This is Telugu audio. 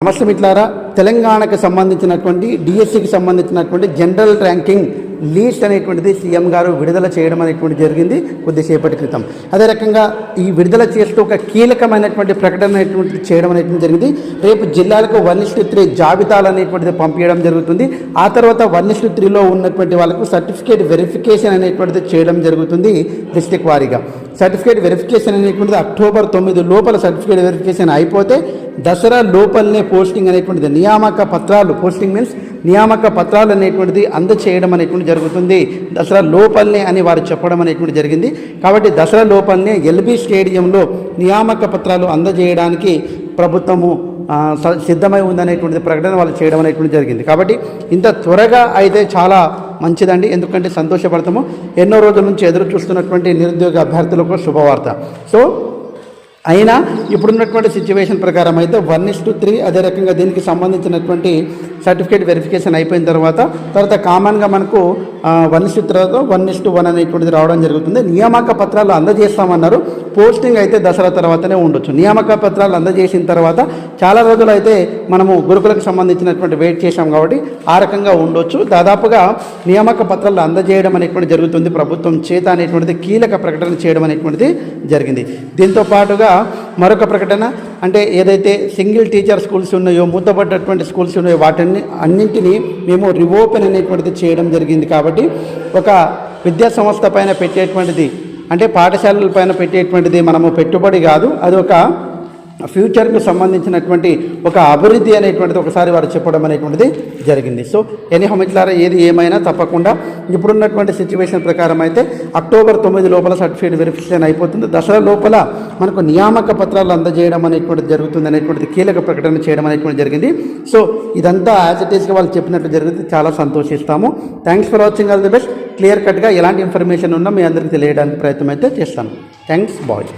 నమస్తే మిట్లారా తెలంగాణకు సంబంధించినటువంటి డిఎస్సికి సంబంధించినటువంటి జనరల్ ర్యాంకింగ్ లీస్ట్ అనేటువంటిది సీఎం గారు విడుదల చేయడం అనేటువంటి జరిగింది కొద్దిసేపటి క్రితం. అదే రకంగా ఈ విడుదల చేస్తూ ఒక కీలకమైనటువంటి ప్రకటన అనేటువంటిది చేయడం అనేటువంటి జరిగింది. రేపు జిల్లాలకు వన్ ఇస్టు త్రీ జాబితాలు అనేటువంటిది పంపించడం జరుగుతుంది. ఆ తర్వాత వన్ ఇస్టు త్రీలో ఉన్నటువంటి వాళ్ళకు సర్టిఫికేట్ వెరిఫికేషన్ అనేటువంటిది చేయడం జరుగుతుంది డిస్టిక్ వారీగా. సర్టిఫికేట్ వెరిఫికేషన్ అనేటువంటిది అక్టోబర్ తొమ్మిది లోపల సర్టిఫికేట్ వెరిఫికేషన్ అయిపోతే దసరా లోపలనే పోస్టింగ్ అనేటువంటిది నియామక పత్రాలు పోస్టింగ్ మీన్స్ నియామక పత్రాలు అనేటువంటిది అందచేయడం అనేటువంటి జరుగుతుంది. దసరా లోపలనే అని వారు చెప్పడం అనేటువంటి జరిగింది. కాబట్టి దసరా లోపలనే ఎల్బీ స్టేడియంలో నియామక పత్రాలు అందజేయడానికి ప్రభుత్వము స- సిద్ధమై ఉందనేటువంటి ప్రకటన వాళ్ళు చేయడం అనేటువంటి జరిగింది. కాబట్టి ఇంత త్వరగా అయితే చాలా మంచిదండి. ఎందుకంటే సంతోషపడతాము. ఎన్నో రోజుల నుంచి ఎదురు చూస్తున్నటువంటి నిరుద్యోగ అభ్యర్థులకు శుభవార్త. సో అయినా ఇప్పుడున్నటువంటి సిచ్యువేషన్ ప్రకారం అయితే వన్ ఇస్ టు త్రీ అదే రకంగా దీనికి సంబంధించినటువంటి సర్టిఫికేట్ వెరిఫికేషన్ అయిపోయిన తర్వాత తర్వాత కామన్గా మనకు వన్ ఇస్ తర్వాత వన్ ఇస్టు వన్ అనేటువంటిది రావడం జరుగుతుంది. నియామక పత్రాలు అందజేస్తామన్నారు. పోస్టింగ్ అయితే దసరా తర్వాతనే ఉండొచ్చు. నియామక పత్రాలు అందజేసిన తర్వాత చాలా రోజులు అయితే మనము గురుకులకు సంబంధించినటువంటి వెయిట్ చేశాం కాబట్టి ఆ రకంగా ఉండొచ్చు. దాదాపుగా నియామక పత్రాలు అందజేయడం అనేటువంటి జరుగుతుంది. ప్రభుత్వం చేత అనేటువంటిది కీలక ప్రకటన చేయడం అనేటువంటిది జరిగింది. దీంతో పాటుగా మరొక ప్రకటన అంటే ఏదైతే సింగిల్ టీచర్ స్కూల్స్ ఉన్నాయో మూతపడ్డటువంటి స్కూల్స్ ఉన్నాయో వాటిని అన్నింటినీ మేము రివోపెన్ అనేటువంటిది చేయడం జరిగింది కాబట్టి ఒక విద్యా సంస్థ పైన పెట్టేటువంటిది అంటే పాఠశాలల పైన పెట్టేటువంటిది మనము పెట్టుబడి కాదు. అది ఒక ఫ్యూచర్కు సంబంధించినటువంటి ఒక అభివృద్ధి అనేటువంటిది ఒకసారి వారు చెప్పడం అనేటువంటిది జరిగింది. సో ఎనీ హోమిట్లారా ఏది ఏమైనా తప్పకుండా ఇప్పుడున్నటువంటి సిచ్యువేషన్ ప్రకారం అయితే అక్టోబర్ తొమ్మిది లోపల సర్టిఫికేట్ వెరిఫికేషన్ అయిపోతుంది. దసరా లోపల మనకు నియామక పత్రాలు అందజేయడం అనేటువంటిది జరుగుతుంది అనేటువంటిది కీలక ప్రకటన చేయడం అనేటువంటిది జరిగింది. సో ఇదంతా యాజ్ ఇట్ ఈస్గా వాళ్ళు చెప్పినట్టు జరిగింది చాలా సంతోషిస్తాము. Thanks for watching all the best clear కట్గా ఎలాంటి ఇన్ఫర్మేషన్ ఉన్నా మీ అందరికీ తెలియడానికి ప్రయత్నం అయితే చేస్తాను. Thanks bye